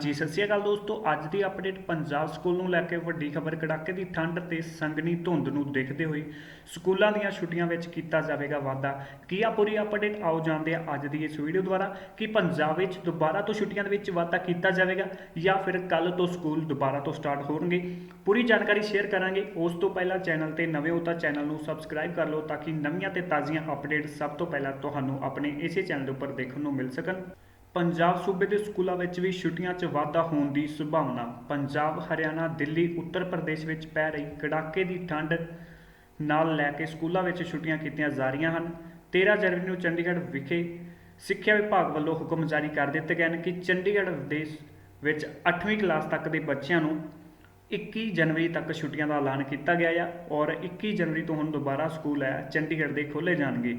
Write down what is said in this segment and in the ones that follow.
ਜੀ ਸਤਿ ਸ਼੍ਰੀ ਅਕਾਲ ਦੋਸਤੋ। ਅੱਜ ਦੀ ਅਪਡੇਟ ਪੰਜਾਬ ਸਕੂਲ ਨੂੰ ਲੈ ਕੇ ਵੱਡੀ ਖਬਰ, ਕੜਾਕੇ ਦੀ ਠੰਡ ਤੇ ਸੰਗਣੀ ਧੁੰਦ ਨੂੰ ਦੇਖਦੇ ਹੋਏ ਸਕੂਲਾਂ ਦੀਆਂ ਛੁੱਟੀਆਂ ਵਿੱਚ ਕੀਤਾ ਜਾਵੇਗਾ ਵਾਅਦਾ ਕੀ ਆ ਪੂਰੀ ਅਪਡੇਟ ਆਓ ਜਾਣਦੇ ਆ ਅੱਜ ਦੀ ਇਸ ਵੀਡੀਓ ਦੁਆਰਾ। ਕਿ ਪੰਜਾਬ ਵਿੱਚ ਦੁਬਾਰਾ ਤੋਂ ਛੁੱਟੀਆਂ ਦੇ ਵਿੱਚ ਵਾਅਦਾ ਕੀਤਾ ਜਾਵੇਗਾ ਜਾਂ ਫਿਰ ਕੱਲ ਤੋਂ ਸਕੂਲ ਦੁਬਾਰਾ ਤੋਂ ਸਟਾਰਟ ਹੋਣਗੇ? ਪੂਰੀ ਜਾਣਕਾਰੀ ਸ਼ੇਅਰ ਕਰਾਂਗੇ। ਉਸ ਤੋਂ ਪਹਿਲਾਂ ਚੈਨਲ ਤੇ ਨਵੇਂ ਹੋ ਤਾਂ ਚੈਨਲ ਨੂੰ ਸਬਸਕ੍ਰਾਈਬ ਕਰ ਲਓ ਤਾਂ ਕਿ ਨਵੀਆਂ ਤੇ ਤਾਜ਼ੀਆਂ ਅਪਡੇਟ ਸਭ ਤੋਂ ਪਹਿਲਾਂ ਤੁਹਾਨੂੰ ਆਪਣੇ ਇਸੇ ਚੈਨਲ ਦੇ ਉੱਪਰ ਦੇਖਣ ਨੂੰ ਮਿਲ ਸਕਣ। ਪੰਜਾਬ ਸੂਬੇ ਦੇ ਸਕੂਲਾਂ ਵਿੱਚ ਵੀ ਛੁੱਟੀਆਂ 'ਚ ਵਾਧਾ ਹੋਣ ਦੀ ਸੰਭਾਵਨਾ। ਪੰਜਾਬ, ਹਰਿਆਣਾ, ਦਿੱਲੀ, ਉੱਤਰ ਪ੍ਰਦੇਸ਼ ਵਿੱਚ ਪੈ ਰਹੀ ਕੜਾਕੇ ਦੀ ਠੰਡ ਨਾਲ ਲੈ ਕੇ ਸਕੂਲਾਂ ਵਿੱਚ ਛੁੱਟੀਆਂ ਕੀਤੀਆਂ ਜਾ ਰਹੀਆਂ ਹਨ। 13 ਜਨਵਰੀ ਨੂੰ ਚੰਡੀਗੜ੍ਹ ਵਿਖੇ ਸਿੱਖਿਆ ਵਿਭਾਗ ਵੱਲੋਂ ਹੁਕਮ ਜਾਰੀ ਕਰ ਦਿੱਤੇ ਗਏ ਹਨ ਕਿ ਚੰਡੀਗੜ੍ਹ ਦੇ ਵਿੱਚ 8ਵੀਂ ਕਲਾਸ ਤੱਕ ਦੇ ਬੱਚਿਆਂ ਨੂੰ 21 ਜਨਵਰੀ ਤੱਕ ਛੁੱਟੀਆਂ ਦਾ ਐਲਾਨ ਕੀਤਾ ਗਿਆ ਹੈ ਔਰ 21 ਜਨਵਰੀ ਤੋਂ ਹੁਣ ਦੁਬਾਰਾ ਸਕੂਲ ਹੈ ਚੰਡੀਗੜ੍ਹ ਦੇ ਖੋਲ੍ਹੇ ਜਾਣਗੇ।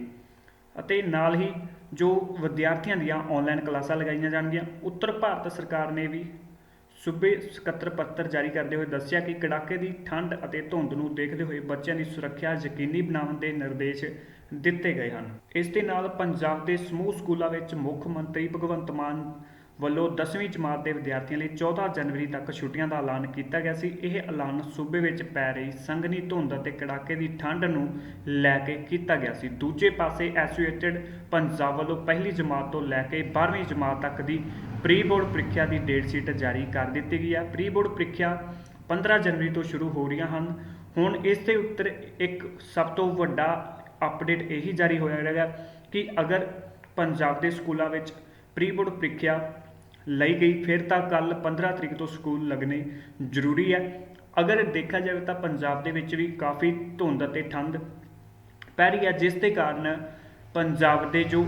ਅਤੇ ਨਾਲ ਹੀ ਜੋ ਵਿਦਿਆਰਥੀਆਂ ਦੀਆਂ ਆਨਲਾਈਨ ਕਲਾਸਾਂ ਲਗਾਈਆਂ ਜਾਣਗੀਆਂ, ਉੱਤਰ ਭਾਰਤ ਸਰਕਾਰ ਨੇ ਵੀ ਸੂਬੇ ਸਕੱਤਰ ਪੱਤਰ ਜਾਰੀ ਕਰਦੇ ਹੋਏ ਦੱਸਿਆ ਕਿ ਕੜਾਕੇ ਦੀ ਠੰਡ ਅਤੇ ਧੁੰਦ ਨੂੰ ਦੇਖਦੇ ਹੋਏ ਬੱਚਿਆਂ ਦੀ ਸੁਰੱਖਿਆ ਯਕੀਨੀ ਬਣਾਉਣ ਦੇ ਨਿਰਦੇਸ਼ ਦਿੱਤੇ ਗਏ ਹਨ। ਇਸ ਦੇ ਨਾਲ ਪੰਜਾਬ ਦੇ ਸਮੂਹ ਸਕੂਲਾਂ ਵਿੱਚ ਮੁੱਖ ਮੰਤਰੀ ਭਗਵੰਤ ਮਾਨ ਵੱਲੋਂ 10ਵੀਂ ਜਮਾਤ ਦੇ ਵਿਦਿਆਰਥੀਆਂ ਲਈ 14 ਜਨਵਰੀ ਤੱਕ ਛੁੱਟੀਆਂ ਦਾ ਐਲਾਨ ਕੀਤਾ ਗਿਆ ਸੀ। ਇਹ ਐਲਾਨ ਸੂਬੇ ਵਿੱਚ ਪੈ ਰਹੀ ਸੰਘਣੀ ਧੁੰਦ ਅਤੇ ਕੜਾਕੇ ਦੀ ਠੰਡ ਨੂੰ ਲੈ ਕੇ ਕੀਤਾ ਗਿਆ ਸੀ। ਦੂਜੇ ਪਾਸੇ ਐਸੋਸੀਏਟਡ ਪੰਜਾਬ ਵੱਲੋਂ ਪਹਿਲੀ ਜਮਾਤ ਤੋਂ ਲੈ ਕੇ 12ਵੀਂ ਜਮਾਤ ਤੱਕ ਦੀ ਪ੍ਰੀ ਬੋਰਡ ਪ੍ਰੀਖਿਆ ਦੀ ਡੇਟ ਸ਼ੀਟ ਜਾਰੀ ਕਰ ਦਿੱਤੀ ਗਈ ਹੈ। ਪ੍ਰੀ ਬੋਰਡ ਪ੍ਰੀਖਿਆ 15 ਜਨਵਰੀ ਤੋਂ ਸ਼ੁਰੂ ਹੋ ਰਹੀਆਂ ਹਨ। ਹੁਣ ਇਸ ਦੇ ਉੱਤਰ ਇੱਕ ਸਭ ਤੋਂ ਵੱਡਾ ਅਪਡੇਟ ਇਹੀ ਜਾਰੀ ਹੋਇਆ ਹੈਗਾ ਕਿ ਅਗਰ ਪੰਜਾਬ ਦੇ ਸਕੂਲਾਂ ਵਿੱਚ ਪ੍ਰੀ ਬੋਰਡ ਪ੍ਰੀਖਿਆ ਲਈ ਗਈ। ਫਿਰ ਤਾਂ ਕੱਲ 15 ਤਰੀਕ ਤੋਂ ਸਕੂਲ ਲੱਗਣੇ ਜ਼ਰੂਰੀ ਹੈ। ਅਗਰ ਦੇਖਿਆ ਜਾਵੇ ਤਾਂ ਪੰਜਾਬ ਦੇ ਵਿੱਚ ਵੀ ਕਾਫੀ ਧੁੰਦ ਅਤੇ ਠੰਡ ਪੈ ਰਹੀ ਹੈ, ਜਿਸ ਦੇ ਕਾਰਨ ਪੰਜਾਬ ਦੇ ਜੋ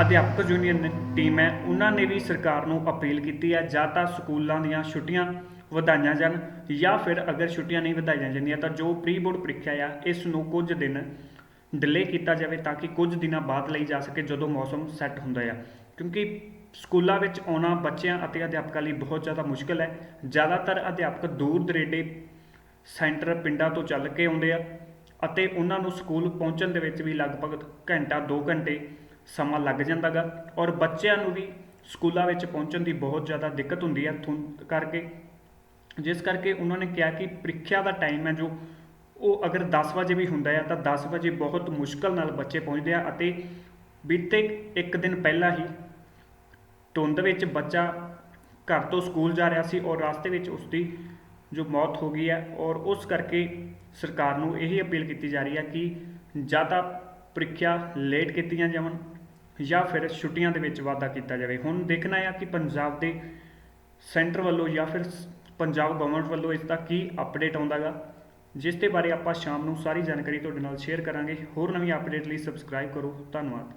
ਅਧਿਆਪਕ ਯੂਨੀਅਨ ਟੀਮ ਹੈ, ਉਹਨਾਂ ਨੇ ਵੀ ਸਰਕਾਰ ਨੂੰ ਅਪੀਲ ਕੀਤੀ ਹੈ, ਜਾਂ ਤਾਂ ਸਕੂਲਾਂ ਦੀਆਂ ਛੁੱਟੀਆਂ ਵਧਾਈਆਂ ਜਾਣ, ਜਾਂ ਫਿਰ ਅਗਰ ਛੁੱਟੀਆਂ ਨਹੀਂ ਵਧਾਈਆਂ ਜਾਂਦੀਆਂ ਤਾਂ ਜੋ ਪ੍ਰੀ ਬੋਰਡ ਪ੍ਰੀਖਿਆ ਆ, ਇਸ ਨੂੰ ਕੁਝ ਦਿਨ ਡਿਲੇ ਕੀਤਾ ਜਾਵੇ ਤਾਂ ਕਿ ਕੁਝ ਦਿਨਾਂ ਬਾਅਦ ਲਈ ਜਾ ਸਕੇ ਜਦੋਂ ਮੌਸਮ ਸੈੱਟ ਹੁੰਦਾ ਆ। ਕਿਉਂਕਿ ਸਕੂਲਾਂ ਵਿੱਚ ਆਉਣਾ ਬੱਚਿਆਂ ਅਤੇ ਅਧਿਆਪਕਾਂ ਲਈ ਬਹੁਤ ਜ਼ਿਆਦਾ ਮੁਸ਼ਕਲ ਹੈ। ਜ਼ਿਆਦਾਤਰ ਅਧਿਆਪਕ ਦੂਰ ਦਰੇਡੇ ਸੈਂਟਰ ਪਿੰਡਾਂ ਤੋਂ ਚੱਲ ਕੇ ਆਉਂਦੇ ਆ ਅਤੇ ਉਹਨਾਂ ਨੂੰ ਸਕੂਲ ਪਹੁੰਚਣ ਦੇ ਵਿੱਚ ਵੀ ਲਗਭਗ ਘੰਟਾ 2 ਘੰਟੇ ਸਮਾਂ ਲੱਗ ਜਾਂਦਾਗਾ ਔਰ ਬੱਚਿਆਂ ਨੂੰ ਵੀ ਸਕੂਲਾਂ ਵਿੱਚ ਪਹੁੰਚਣ ਦੀ ਬਹੁਤ ਜ਼ਿਆਦਾ ਦਿੱਕਤ ਹੁੰਦੀ ਹੈ ਧੁੰਦ ਕਰਕੇ। ਜਿਸ ਕਰਕੇ ਉਹਨਾਂ ਨੇ ਕਿਹਾ ਕਿ ਪ੍ਰੀਖਿਆ ਦਾ ਟਾਈਮ ਹੈ ਜੋ ਉਹ ਅਗਰ 10 ਵਜੇ ਵੀ ਹੁੰਦਾ ਹੈ ਤਾਂ 10 ਵਜੇ ਬਹੁਤ ਮੁਸ਼ਕਲ ਨਾਲ ਬੱਚੇ ਪਹੁੰਚਦੇ ਆ ਅਤੇ ਬੀਤੇ ਇੱਕ ਦਿਨ ਪਹਿਲਾਂ ਹੀ ਧੁੰਦ ਵਿੱਚ ਬੱਚਾ ਘਰ ਤੋਂ ਸਕੂਲ ਜਾ ਰਿਹਾ ਸੀ ਔਰ ਰਸਤੇ ਵਿੱਚ ਉਸ ਦੀ ਜੋ ਮੌਤ ਹੋ ਗਈ ਹੈ ਔਰ ਉਸ ਕਰਕੇ ਸਰਕਾਰ ਨੂੰ ਇਹ ਅਪੀਲ ਕੀਤੀ ਜਾ ਰਹੀ ਹੈ ਕਿ ਜਾਂ ਤਾਂ ਪ੍ਰੀਖਿਆ ਲੇਟ ਕੀਤੀਆਂ ਜਾਵਣ ਜਾਂ ਫਿਰ ਛੁੱਟੀਆਂ ਦੇ ਵਿੱਚ ਵਾਧਾ ਕੀਤਾ ਜਾਵੇ। ਹੁਣ ਦੇਖਣਾ ਹੈ ਕਿ ਪੰਜਾਬ ਦੇ ਸੈਂਟਰ ਵੱਲੋਂ ਜਾਂ ਫਿਰ ਸ- ਪੰਜਾਬ ਗਵਰਨਮੈਂਟ ਵੱਲੋਂ ਇਸ ਦਾ ਕੀ ਅਪਡੇਟ ਆਉਂਦਾਗਾ ਜਿਸ ਦੇ ਬਾਰੇ ਆਪਾਂ ਸ਼ਾਮ ਨੂੰ ਸਾਰੀ ਜਾਣਕਾਰੀ ਤੁਹਾਡੇ ਨਾਲ ਸ਼ੇਅਰ ਕਰਾਂਗੇ। ਹੋਰ ਨਵੀਂ ਅਪਡੇਟ ਲਈ ਸਬਸਕ੍ਰਾਈਬ ਕਰੋ। ਧੰਨਵਾਦ।